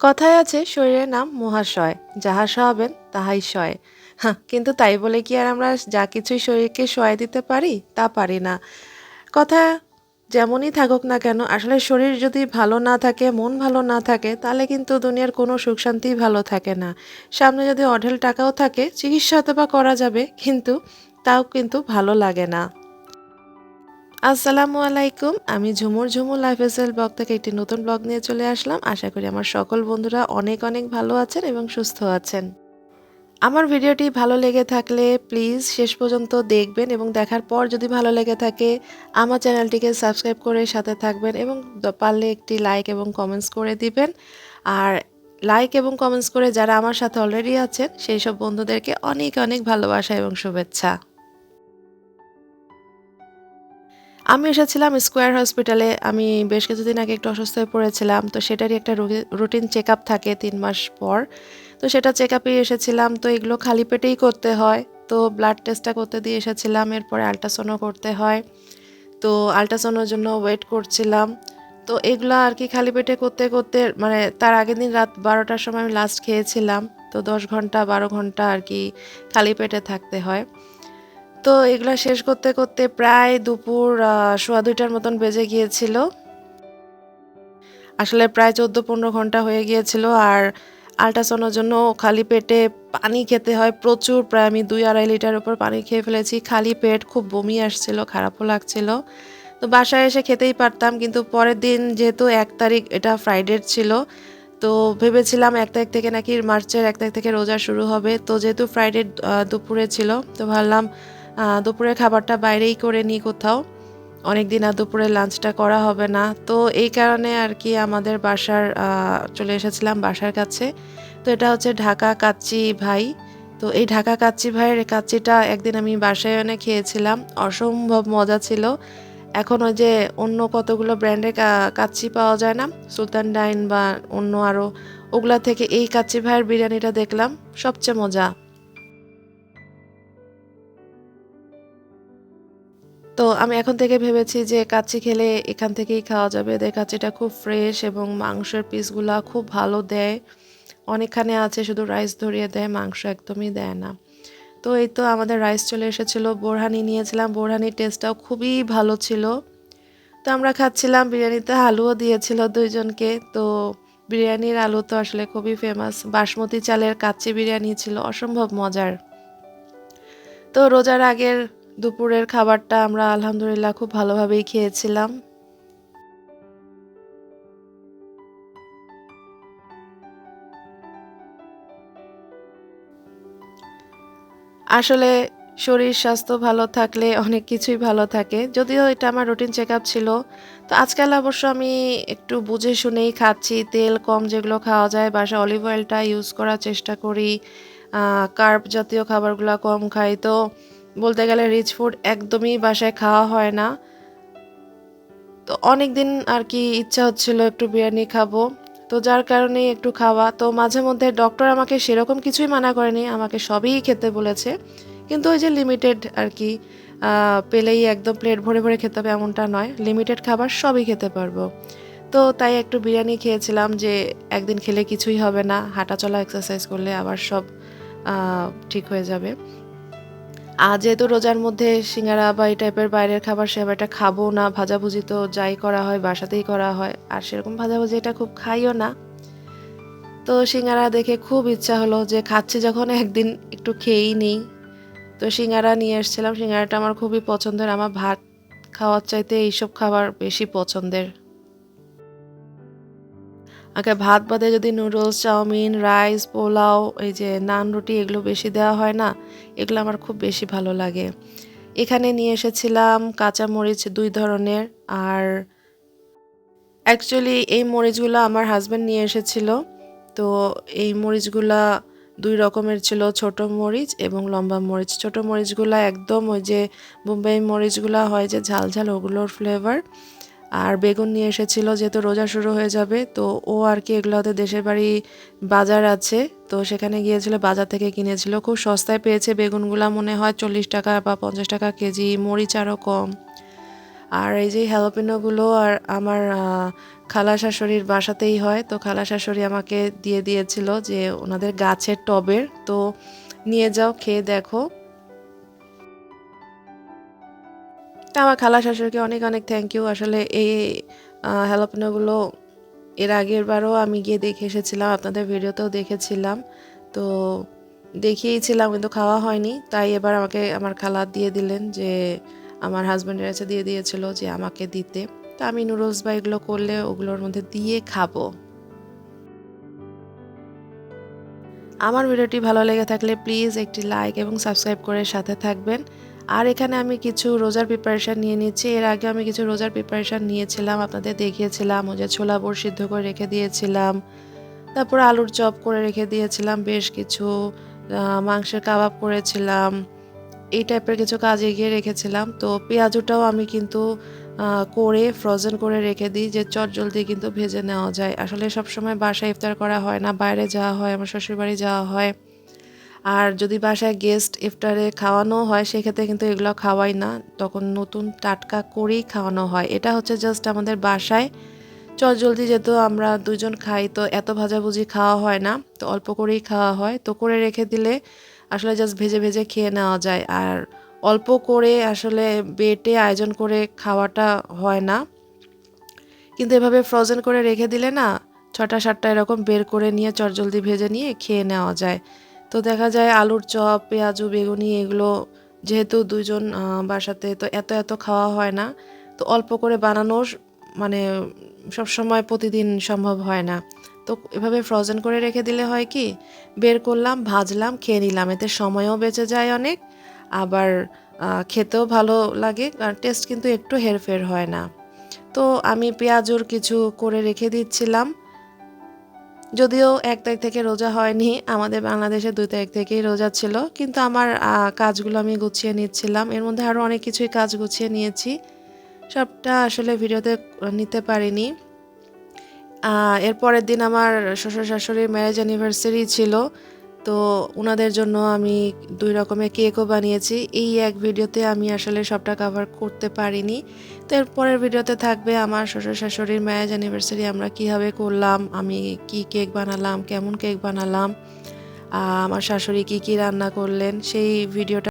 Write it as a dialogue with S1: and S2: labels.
S1: কথায় আছে, শরীরের নাম মহাশয়। যাহা সহাবেন, তাহাই সয়। হ্যাঁ কিন্তু তাই বলে কি আর আমরা যা কিছুই শরীরকে সয় দিতে পারি, তা পারি না। কথা যেমনই থাকুক না কেন, আসলে শরীর যদি ভালো না থাকে, মন ভালো না থাকে, তাহলে কিন্তু দুনিয়ার কোনো সুখ শান্তিই ভালো থাকে না। সামনে যদি অঢেল টাকাও থাকে, চিকিৎসা হয়তো বা করা যাবে, কিন্তু তাও কিন্তু ভালো লাগে না। আসসালামু আলাইকুম। আমি Jhumur Jhumur lifestyle blog থেকে একটি নতুন ব্লগ নিয়ে চলে আসলাম। আশা করি আমার সকল বন্ধুরা অনেক অনেক ভালো আছেন এবং সুস্থ আছেন। আমার ভিডিওটি ভালো লেগে থাকলে প্লিজ শেষ পর্যন্ত দেখবেন এবং দেখার পর যদি ভালো লেগে থাকে, আমার চ্যানেলটিকে সাবস্ক্রাইব করে সাথে থাকবেন এবং পারলে একটি লাইক এবং কমেন্টস করে দিবেন। আর লাইক এবং কমেন্টস করে যারা আমার সাথে অলরেডি আছেন, সেই সব বন্ধুদেরকে অনেক অনেক ভালোবাসা এবং শুভেচ্ছা। আমি এসেছিলাম স্কোয়ার হসপিটালে। আমি বেশ কিছুদিন আগে একটু অসুস্থ হয়ে পড়েছিলাম, তো সেটারই একটা রুটিন চেক থাকে তিন মাস পর। তো সেটা চেক আপে এসেছিলাম, তো এগুলো খালি পেটেই করতে হয়। তো ব্লাড টেস্টটা করতে দিয়ে এসেছিলাম, এরপরে আলট্রাসাউন্ডও করতে হয়। তো আলট্রাসাউন্ডের জন্য ওয়েট করছিলাম। তো এগুলো আর কি খালি পেটে করতে করতে মানে তার আগের দিন রাত বারোটার সময় আমি লাস্ট খেয়েছিলাম। তো দশ ঘণ্টা, বারো ঘণ্টা আর কি খালি পেটে থাকতে হয়। তো এগুলো শেষ করতে করতে প্রায় দুপুর সোয়া দুইটার মতন বেজে গিয়েছিল। আসলে প্রায় চোদ্দ পনেরো ঘণ্টা হয়ে গিয়েছিল আর আল্ট্রাসাউন্ডের জন্য খালি পেটে পানি খেতে হয় প্রচুর। প্রায় আমি দুই আড়াই লিটার উপর পানি খেয়ে ফেলেছি। খালি পেট খুব বমি আসছিল, খারাপও লাগছিল। তো বাসায় এসে খেতেই পারতাম কিন্তু পরের দিন যেহেতু এক তারিখ, এটা ফ্রাইডে ছিল। তো ভেবেছিলাম এক তারিখ থেকে নাকি মার্চের এক তারিখ থেকে রোজা শুরু হবে। তো যেহেতু ফ্রাইডে দুপুরে ছিল, তো ভাবলাম দুপুরের খাবারটা বাইরেই করে নিই কোথাও। অনেক দিন আর দুপুরে লাঞ্চটা করা হবে না। তো এই কারণে আর কি আমাদের বাসার চলে এসেছিলাম বাসার কাছে। তো এটা হচ্ছে ঢাকা কাচ্চি ভাই। তো এই ঢাকা কাচ্চি ভাইয়ের কাচ্চিটা একদিন আমি বাসায় এনে খেয়েছিলাম। অসম্ভব মজা ছিল। এখন ওই যে অন্য কতগুলো ব্র্যান্ডের কাচ্চি পাওয়া যায় না, সুলতান ডাইন বা অন্য আরও ওগুলা থেকে এই কাচ্চি ভাইয়ের বিরিয়ানিটা দেখলাম। সবচেয়ে মজা। তো আমি এখন থেকে ভেবেছি যে কাচ্চি খেলে এখান থেকেই খাওয়া যাবে। এদের কাচ্চিটা খুব ফ্রেশ এবং মাংসের পিসগুলা খুব ভালো দেয়। অনেকখানে আছে, শুধু রাইস ধরিয়ে দেয়, মাংস একদমই দেয় না। তো এই তো আমাদের রাইস চলে এসেছিল। বোরহানি নিয়েছিলাম। বোরহানির টেস্টটাও খুবই ভালো ছিল। তো আমরা খাচ্ছিলাম বিরিয়ানিতে আলুও দিয়েছিল দুইজনকে। তো বিরিয়ানির আলু তো আসলে খুবই ফেমাস বাসমতি চালের কাচ্চি বিরিয়ানি ছিল, অসম্ভব মজার। তো রোজার আগের দুপুরের খাবারটা আমরা আলহামদুলিল্লাহ খুব ভালোভাবেই খেয়েছিলাম। আসলে শরীর স্বাস্থ্য ভালো থাকলে অনেক কিছুই ভালো থাকে। যদিও এটা আমার রুটিন চেক আপ ছিল, তো আজকাল অবশ্য আমি একটু বুঝে শুনেই খাচ্ছি, তেল কম যেগুলো খাওয়া যায় বাসা অলিভ অয়েলটা ইউজ করার চেষ্টা করি কার্ব জাতীয় খাবারগুলো কম খাই। তো বলতে গেলে রিচ ফুড একদমই বাসায় খাওয়া হয় না। তো অনেক দিন আর কি ইচ্ছা হচ্ছিল একটু বিরিয়ানি খাব। তো যার কারণে একটু খাওয়া। তো মাঝে মধ্যে ডক্টর আমাকে সেরকম কিছুই মানা করেনি, আমাকে সবই খেতে বলেছে। কিন্তু ওই যে লিমিটেড আর কি পেলেই একদম প্লেট ভরে ভরে খেতে হবে এমনটা নয়। লিমিটেড খাবার সবই খেতে পারব। তো তাই একটু বিরিয়ানি খেয়েছিলাম যে একদিন খেলে কিছুই হবে না। হাঁটাচলা এক্সারসাইজ করলে আবার সব ঠিক হয়ে যাবে। আর যেহেতু রোজার মধ্যে সিঙ্গারা বা এই টাইপের বাইরের খাবার সে এটা খাব না, ভাজাভুজি তো যাই করা হয়, বাসাতেই করা হয়। আর সেরকম ভাজাভুজি এটা খুব খাইও না। তো সিঙ্গারা দেখে খুব ইচ্ছা হলো যে খাচ্ছি যখন, একদিন একটু খেয়েই নিই। তো সিঙ্গারা নিয়ে এসেছিলাম। সিঙ্গারাটা আমার খুবই পছন্দের। আমার ভাত খাওয়ার চাইতে এইসব খাবার বেশি পছন্দের। আগে ভাত বাদে যদি নুডলস চাউমিন রাইস পোলাও, এই যে নান রুটি এগুলো বেশি দেওয়া হয় না, এগুলো আমার খুব বেশি ভালো লাগে। এখানে নিয়ে এসেছিলাম কাঁচা মরিচ দুই ধরনের আর অ্যাকচুয়ালি এই মরিচগুলো আমার হাজব্যান্ড নিয়ে এসেছিল। তো এই মরিচগুলা দুই রকমের ছিল, ছোট মরিচ এবং লম্বা মরিচ। ছোট মরিচগুলা একদম ওই যে বোম্বাই মরিচগুলা হয় যে ঝাল ঝাল ওগুলোর ফ্লেভার আর বেগুন নিয়ে এসেছিল, যেহেতু রোজা শুরু হয়ে যাবে, তো ও আর কি এগুলো ওদের দেশের বাড়ি বাজার আছে, তো সেখানে গিয়েছিল, বাজার থেকে কিনেছিল। খুব সস্তায় পেয়েছে বেগুনগুলা, মনে হয় চল্লিশ টাকা বা পঞ্চাশ টাকা কেজি, মরিচ আরও কম। আর এই যে হ্যালোপিনোগুলো আর আমার খালা শাশুড়ির বাসাতেই হয়, তো খালা শাশুড়ি আমাকে দিয়ে দিয়েছিল যে ওনাদের গাছের টবের, তো নিয়ে যাও, খেয়ে দেখো। তা আমার খালা শাশুড়িকে অনেক অনেক থ্যাংক ইউ আসলে এই হ্যালোপিনোগুলো এর আগের বারও আমি গিয়ে দেখে এসেছিলাম, আপনাদের ভিডিওতেও দেখেছিলাম। তো দেখিয়েছিলাম কিন্তু খাওয়া হয়নি। তাই এবার আমাকে আমার খালা দিয়ে দিলেন যে, আমার হাজব্যান্ডের কাছে দিয়ে দিয়েছিল যে আমাকে দিতে। তো আমি নুডলস বা এগুলো করলে ওগুলোর মধ্যে দিয়ে খাব। আমার ভিডিওটি ভালো লেগে থাকলে প্লিজ একটি লাইক এবং সাবস্ক্রাইব করে সাথে থাকবেন। আর এখানে আমি কিছু রোজার প্রিপারেশান নিয়ে নিচ্ছি। এর আগে আমি কিছু রোজার প্রিপারেশান নিয়েছিলাম, আপনাদের দেখিয়েছিলাম, ওই যে ছোলা বোর সিদ্ধ করে রেখে দিয়েছিলাম। তারপর আলুর চপ করে রেখে দিয়েছিলাম, বেশ কিছু মাংসের কাবাব করেছিলাম, এই টাইপের কিছু কাজ এগিয়ে রেখেছিলাম। তো পেঁয়াজুটাও আমি কিন্তু করে ফ্রোজেন করে রেখে দিই, যে চট জলদি কিন্তু ভেজে নেওয়া যায়। আসলে সব সময় বাসায় ইফতার করা হয় না, বাইরে যাওয়া হয়, আমার শ্বশুরবাড়ি যাওয়া হয়। আর যদি বাসায় গেস্ট ইফতারে খাওয়ানো হয়, সেক্ষেত্রে কিন্তু এগুলো খাওয়াই না। তখন নতুন টাটকা করেই খাওয়ানো হয়। এটা হচ্ছে জাস্ট আমাদের বাসায়। চট জলদি যেহেতু আমরা দুজন খাই, তো এত ভাজাভুজি খাওয়া হয় না। তো অল্প করেই খাওয়া হয়। তো করে রেখে দিলে আসলে জাস্ট ভেজে ভেজে খেয়ে নেওয়া যায়। আর অল্প করে আসলে বেটে আয়োজন করে খাওয়াটা হয় না। কিন্তু এভাবে ফ্রোজেন করে রেখে দিলে না, ছটা সাতটা এরকম বের করে নিয়ে চটজলদি ভেজে নিয়ে খেয়ে নেওয়া যায়। তো দেখা যায় আলুর চপ, পেঁয়াজু, বেগুনি এগুলো যেহেতু দুইজন বাসাতে তো এত এত খাওয়া হয় না, তো অল্প করে বানানো মানে সব সময় প্রতিদিন সম্ভব হয় না। তো এভাবে ফ্রোজেন করে রেখে দিলে হয় কি, বের করলাম, ভাজলাম, খেয়ে নিলাম, এতে সময়ও বেঁচে যায় অনেক, আবার খেতেও ভালো লাগে, আর টেস্ট কিন্তু একটু হেরফের হয় না। তো আমি পেঁয়াজুর কিছু করে রেখে দিচ্ছিলাম যদিও এক তারিখ থেকে রোজা হয়নি, আমাদের বাংলাদেশে দুই তারিখ থেকেই রোজা ছিল, কিন্তু আমার কাজগুলো আমি গুছিয়ে নিচ্ছিলাম। এর মধ্যে আরও অনেক কিছুই কাজ গুছিয়ে নিয়েছি। সবটা আসলে ভিডিওতে নিতে পারিনি। এরপরের এর পরের দিন আমার শ্বশুর শাশুড়ির ম্যারেজ অ্যানিভার্সারি ছিল। তো ওনাদের জন্য আমি দুই রকমের কেকও বানিয়েছি। এই এক ভিডিওতে আমি আসলে সবটা কাভার করতে পারিনি। তো এর পরের ভিডিওতে থাকবে আমার শ্বশুর শাশুড়ির ম্যারেজ অ্যানিভার্সারি আমরা কীভাবে করলাম, আমি কি কেক বানালাম, কেমন কেক বানালাম আমার শাশুড়ি কি কি রান্না করলেন, সেই ভিডিওটা